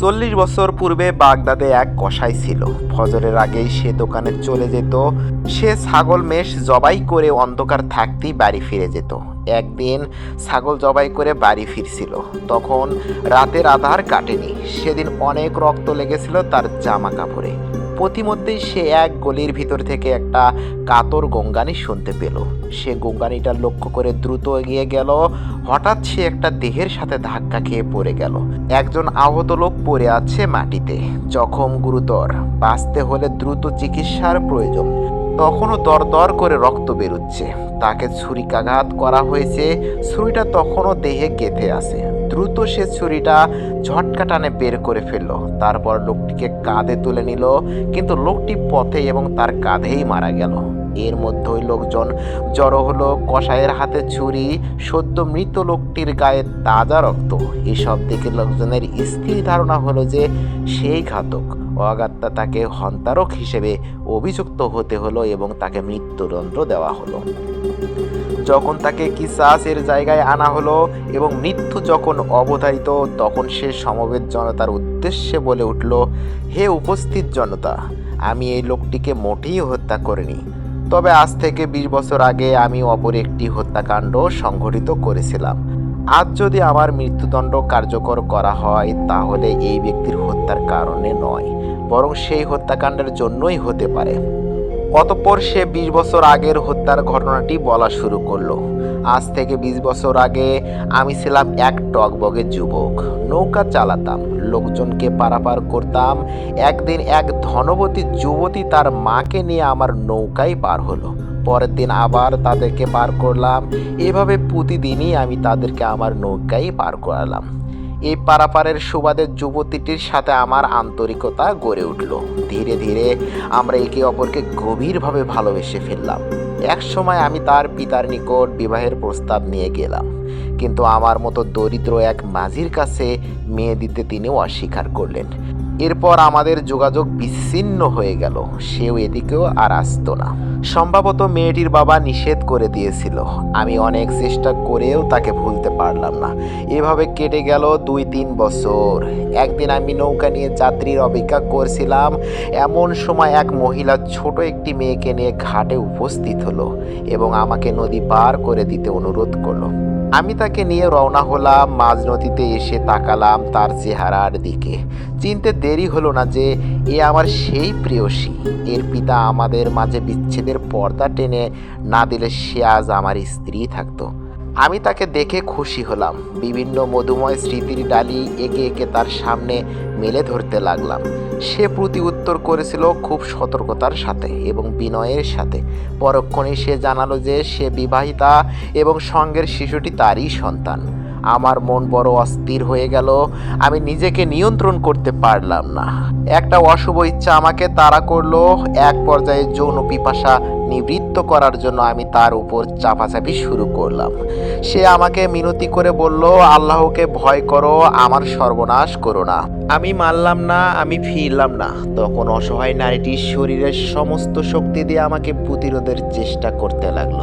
চল্লিশ বছর পূর্বে বাগদাদে এক কষাই ছিল। ফজরের আগেই সে দোকানে চলে যেত। সে ছাগল মেষ জবাই করে অন্ধকার থাকতেই বাড়ি ফিরে যেত। একদিন ছাগল জবাই করে বাড়ি ফিরছিল। তখন রাতের আধার কাটেনি। সেদিন অনেক রক্ত লেগেছিল তার জামা কাপড়ে প্রতিমধ্যেই সে এক গলির ভিতর থেকে একটা কাতর গঙ্গানি শুনতে পেল। সে গঙ্গানিটা লক্ষ্য করে দ্রুত এগিয়ে গেল। হঠাৎ সে একটা দেহের সাথে ধাক্কা খেয়ে পড়ে গেল। একজন আহত লোক পড়ে আছে মাটিতে। জখম গুরুতর। বাঁচতে হলে দ্রুত চিকিৎসার প্রয়োজন। তখনও দর দর করে রক্ত বেরোচ্ছে। তাকে ছুরিকাঘাত করা হয়েছে। ছুরিটা তখনও দেহে গেঁথে আছে। দ্রুত সে ছুরিটা ঝটকা টানে বের করে ফেলল। তারপর লোকটিকে কাঁধে তুলে নিল, কিন্তু লোকটি পথে এবং তার কাঁধেই মারা গেল। এর মধ্যে ওই লোকজন জড়ো হলো কসাইয়ের হাতে ছুরি, সদ্য মৃত লোকটির গায়ে তাজা রক্ত। এসব দেখে লোকজনের স্থির ধারণা হলো যে সেই ঘাতক অগাত্তা তাকে হন্তারক হিসেবে অভিযুক্ত হতে হলো এবং তাকে মৃত্যুদণ্ড দেওয়া হলো। যখন তাকে কিসাসের জায়গায় আনা হলো এবং মৃত্যু যখন অবধারিত, তখন সে সমবেত জনতার উদ্দেশ্যে বলে উঠল, হে উপস্থিত জনতা, আমি এই লোকটিকে মোটেই হত্যা করিনি। তবে আজ থেকে বিশ বছর আগে আমি অপর একটি হত্যাকাণ্ড সংঘটিত করেছিলাম। আজ যদি আমার মৃত্যুদণ্ড কার্যকর করা হয়, তাহলে এই ব্যক্তির হত্যার কারণে নয়, বরং সেই হত্যাকাণ্ডের জন্যই হতে পারে। অতঃপর সে বিশ বছর আগের হত্যার ঘটনাটি বলা শুরু করল। আজ থেকে বিশ বছর আগে আমি ছিলাম এক টকবগে যুবক। নৌকা চালাতাম, লোকজনকে পারাপার করতাম। একদিন এক ধনবতী যুবতী তার মাকে নিয়ে আমার নৌকায় পার হলো। পরের দিন আবার তাদেরকে পার করলাম। এভাবে প্রতিদিনই আমি তাদেরকে আমার নৌকায় পার করালাম। এই পারাপারের সুবাদে যুবতীটির সাথে আমার আন্তরিকতা গড়ে উঠল। ধীরে ধীরে আমরা একে অপরকে গভীরভাবে ভালোবেসে ফেললাম। এক সময় আমি তার পিতার নিকট বিবাহের প্রস্তাব নিয়ে গেলাম, কিন্তু আমার মতো দরিদ্র এক মাঝির কাছে মেয়ে দিতে তিনিও অস্বীকার করলেন। এরপর আমাদের যোগাযোগ বিচ্ছিন্ন হয়ে গেল, সেও এদিকেও আর আসতো না। সম্ভবত মেয়েটির বাবা নিষেধ করে দিয়েছিল। আমি অনেক চেষ্টা করেও তাকে ভুলতে পারলাম না। এভাবে কেটে গেল দুই, তিন বছর। একদিন আমি নৌকা নিয়ে যাত্রীর অপেক্ষা করছিলাম। এমন সময় এক মহিলা ছোট একটি মেয়েকে নিয়ে ঘাটে উপস্থিত হলো এবং আমাকে নদী পার করে দিতে অনুরোধ করল। আমি তাকে নিয়ে রওনা হলাম, মাঝ নদীতে এসে তাকালাম তার চেহারার দিকে। চিনতে দেরি হলো না যে এ আমার সেই প্রেয়সী। এর পিতা আমাদের মাঝে বিচ্ছেদের পর্দা টেনে না দিলে সে আজ আমার স্ত্রী থাকতো। আমি তাকে দেখে খুশি হলাম। বিভিন্ন মধুময় স্মৃতির ডালি একে একে তার সামনে মেলে ধরতে লাগলাম। সে প্রতি উত্তর করেছিল খুব সতর্কতার সাথে এবং বিনয়ের সাথে। পরক্ষণে সে জানালো যে সে বিবাহিতা এবং সঙ্গের শিশুটি তারই সন্তান। আমার মন বড় অস্থির হয়ে গেল। আমি নিজেকে নিয়ন্ত্রণ করতে পারলাম না। একটা অশুভ ইচ্ছা আমাকে তাড়া করল। এক পর্যায়ে যৌন পিপাসা নিবৃত্ত করার জন্য আমি তার উপর চাপাচাপি শুরু করলাম। সে আমাকে মিনতি করে বলল, আল্লাহকে ভয় করো, আমার সর্বনাশ করো না। আমি মানলাম না, আমি ফিরলাম না। তখন অসহায় নারীটির শরীরের সমস্ত শক্তি দিয়ে আমাকে প্রতিরোধের চেষ্টা করতে লাগল।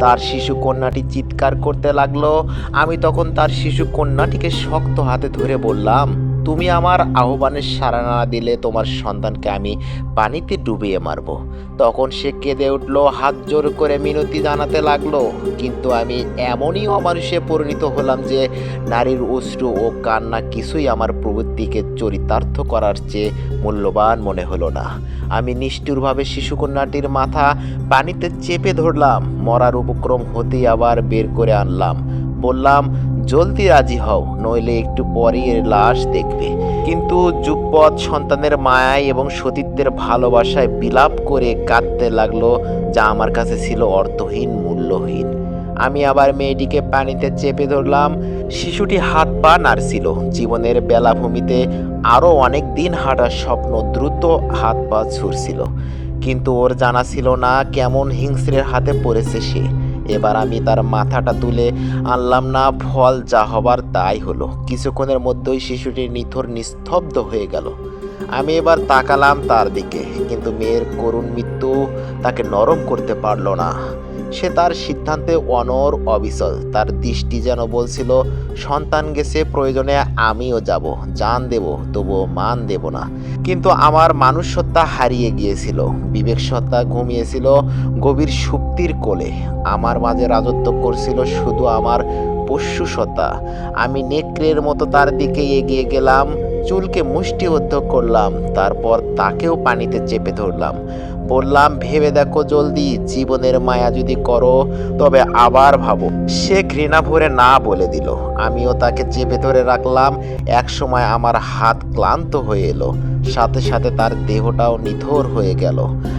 তার শিশু কন্যাটি চিৎকার করতে লাগল। আমি তখন তার শিশু কন্যাটিকে শক্ত হাতে ধরে বললাম তুমি আমার আহ্বানের সাড়া না দিলে তোমার সন্তানকে আমি পানিতে ডুবিয়ে মারবো। তখন সে কেঁদে উঠল, হাত জোর করে মিনতি জানাতে লাগল। কিন্তু আমি এমনই অমানুষে পরিণত হলাম যে নারীর অশ্রু ও কান্না কিছুই আমার প্রবৃত্তিকে চরিতার্থ করার চেয়ে মূল্যবান মনে হলো না। আমি নিষ্ঠুরভাবে শিশুকন্যাটির মাথা পানিতে চেপে ধরলাম। মরার উপক্রম হতেই আবার বের করে আনলাম। বললাম, জলদি রাজি হও, নইলে একটু পরই এর লাশ দেখবে। কিন্তু যুগপৎ সন্তানের মায়ায় এবং সতীত্বের ভালোবাসায় বিলাপ করে কাঁদতে লাগল, যা আমার কাছে ছিল অর্থহীন, মূল্যহীন। আমি আবার মেয়েটিকে পানিতে চেপে ধরলাম। শিশুটি হাত পা নাড়ছিল। জীবনের বেলাভূমিতে আরও অনেক দিন হাঁটার স্বপ্ন দ্রুত হাত পা ছুটছিল কিন্তু ওর জানা ছিল না কেমন হিংস্রের হাতে পড়েছে সে। এবার আমি তার মাথাটা তুলে আনলাম, না, ফল যা হবার তাই হলো। কিছুক্ষণের মধ্যেই শিশুটি নিথর নিস্তব্ধ হয়ে গেল। আমি এবার তাকালাম তার দিকে, কিন্তু মেয়ের করুণ মৃত্যু তাকে নরম করতে পারল না। সে তার সিদ্ধান্তে অনর, অবিচল। তার দৃষ্টি যেন বলছিল, সন্তান গেছে, প্রয়োজনে আমিও যাব, জান দেব, তবুও মান দেব না। কিন্তু আমার মানুষ সত্তা হারিয়ে গিয়েছিল। বিবেক সত্তা ঘুমিয়েছিল গভীর সুপ্তির কোলে। আমার মাঝে রাজত্ব করছিল শুধু আমার পশু সত্তা আমি নেকড়ের মতো তার দিকে এগিয়ে গেলাম, চুলকে মুষ্টিবদ্ধ করলাম, তারপর তাকেও পানিতে চেপে ধরলাম। বললাম, ভেবে দেখো জলদি, জীবনের মায়া যদি করো, তবে আবার ভাবো। সে ঘৃণা ভরে না বলে দিল। আমিও তাকে চেপে ধরে রাখলাম। এক সময় আমার হাত ক্লান্ত হয়ে এলো। সাথে সাথে তার দেহটাও নিথর হয়ে গেল।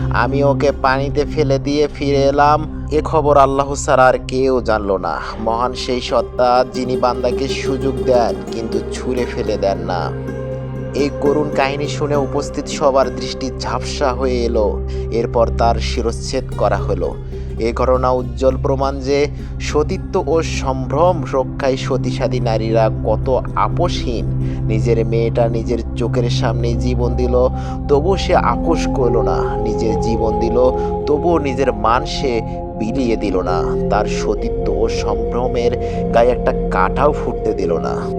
আমি ওকে পানিতে ফেলে দিয়ে ফিরে এলাম। এ খবর আল্লাহ ছাড়া আর কেউ জানলো না। মহান সেই সত্তা যিনি বান্দাকে সুযোগ দেন, কিন্তু ছুঁড়ে ফেলে দেন না। এই করুণ কাহিনী শুনে উপস্থিত সবার দৃষ্টি ঝাপসা হয়ে এলো। এরপর তার শিরচ্ছেদ করা হলো। এ ঘটনা উজ্জ্বল প্রমাণ যে সতীত্ব ও সম্ভ্রম রক্ষায় সতীসাধী নারীরা কত আপোষহীন। নিজের মেয়েটা নিজের চোখের সামনে জীবন দিল তবু সে আপোষ করল না। নিজের জীবন দিল, তবুও নিজের মান সে বিলিয়ে দিল না। তার সতীত্ব ও সম্ভ্রমের গায়ে একটা কাঁটাও ফুটতে দিল না।